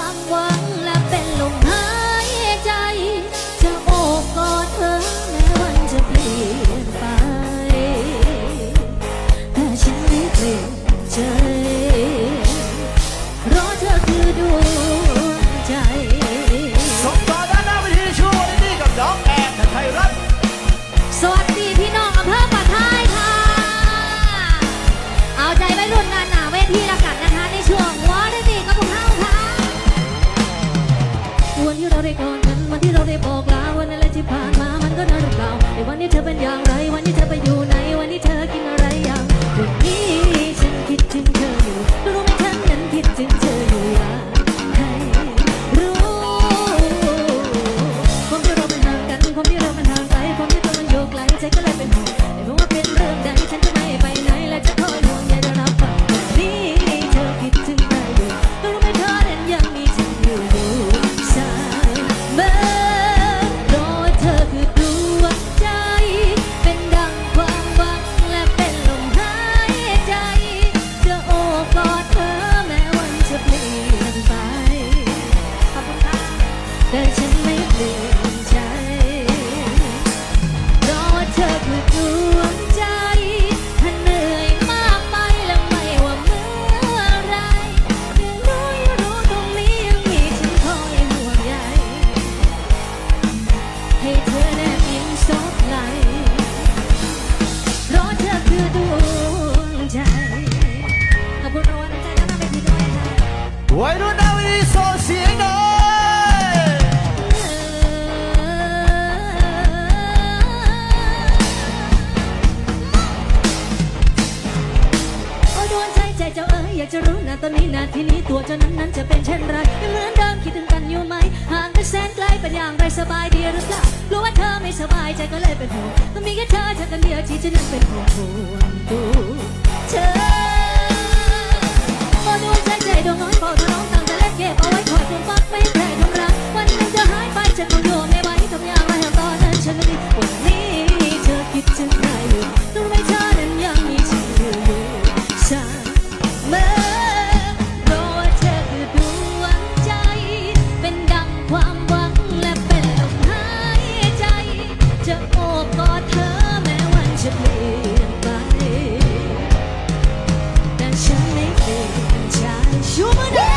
ความหวัง วันที่เราได้กอดกันวันที่เราได้บอกลาวันนั้นแหละที่ผ่านมามันก็นานหรือเปล่าในวันนี้เธอเป็นอย่างไร วันนี้เธอไปอยู่ไหนวัน แต่ฉันไม่เปลี่ยนใจเพราะว่าเธอคือดวงใจ ถ้าเหนื่อยมากไปแล้วไม่ว่าเมื่อไรยังรู้อยังรู้ตรงนี้ยังมีฉันคอยห่วงใยให้เธอแนบยิ้มซบไหลเพราะเธอคือดวงใจ ขอบคุณรางวัลน้ำใจด้านหน้าเวทีด้วยค่ะ วัยรุ่นหน้าวทีส่งเสียง ใจเจ้าเอ๋ยอยากจะรู้นะตอนนี้นาทีนี้ตัวเจ้านั้นนั้นจะเป็นเช่นไรยังเหมือนเดิมคิดถึงกันอยู่ไหมห่างกันแสนไกลเป็นอย่างไรสบายดีหรือเปล่ารู้ว่าเธอไม่สบายใจก็เลยเป็นห่วงต้องมีแค่เธอเธอคนเดียวที่ฉันนั้นเป็นห่วงห่ตัวเธอพอดูใจใจดวงน้อยพอทะน้องต่างแต่แรกเก็บเอาไว้คอยคุ้งฟังไม่ ฉันไม่เปลี่ยนใจชูมื